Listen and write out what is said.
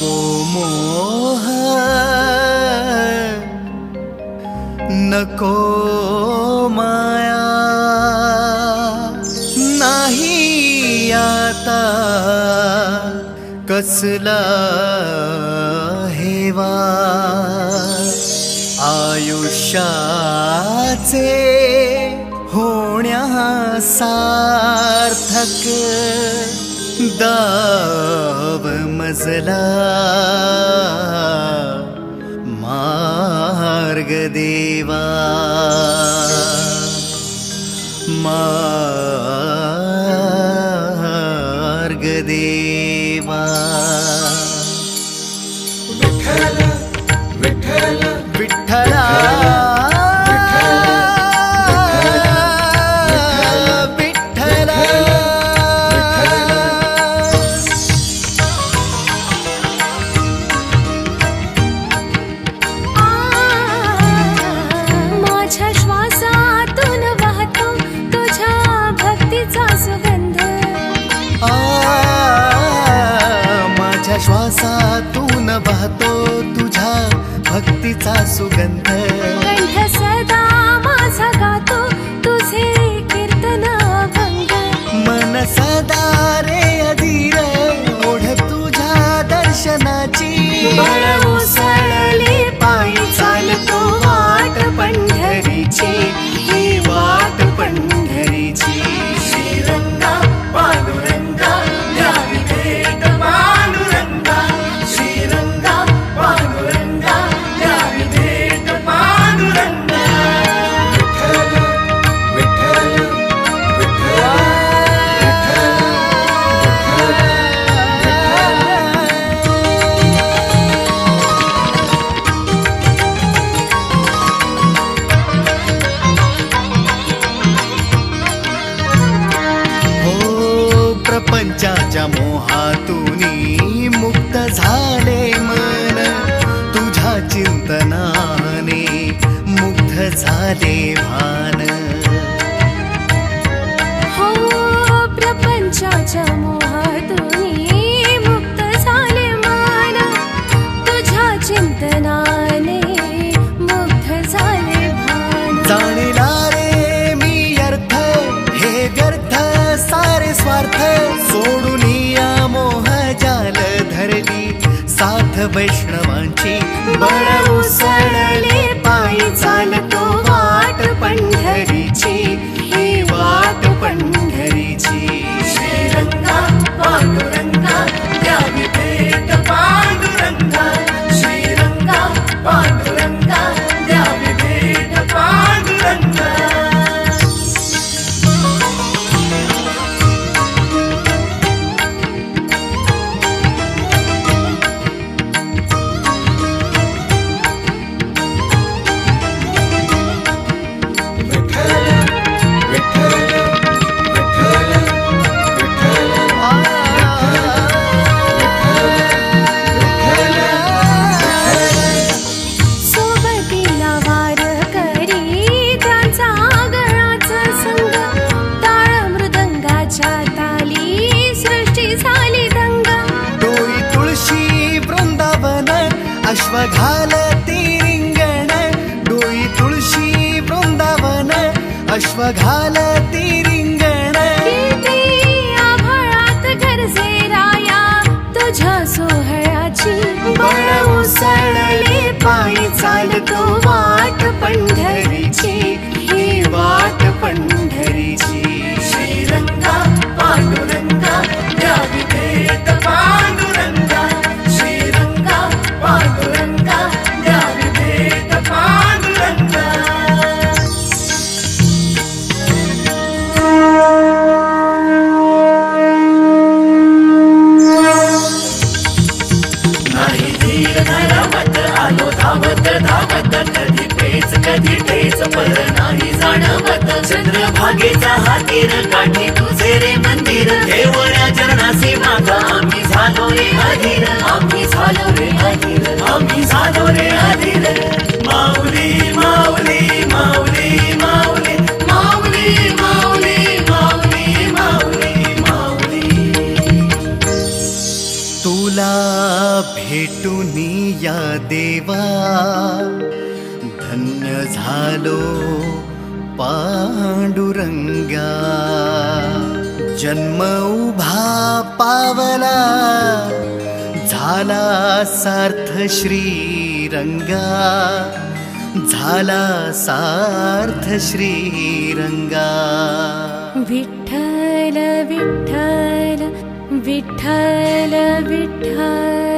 को मोह नको माया नाही आता कसला हेवा। आयुष्याचे होण्या सार्थक दाव मजला मार्गदेवा मार्गदेवा विठ्ठल ती सा सुगंध तुमच्या मोहातून मुक्त झाले मान. तुझ्या चिंतनाने मुक्त झाले जाणीला मी अर्थ हे व्यर्थ सारे स्वार्थ. सोडून या मोह जाल धरली साथ वैष्णवांची बळ उसळले. पायी चालतो वाट पंढरी. अश्व घालत धावत धावत कधी पेच कधी टेच पर नाही जाणवत. चंद्र चंद्रभागेचा हातीर काठी तुझे रे मंदिर देवळ्या झालो पांडुरंगा जन्म उभा सार्थ श्रीरंगा। विठ्ठल विठ्ठल विठ्ठल विठ्ठल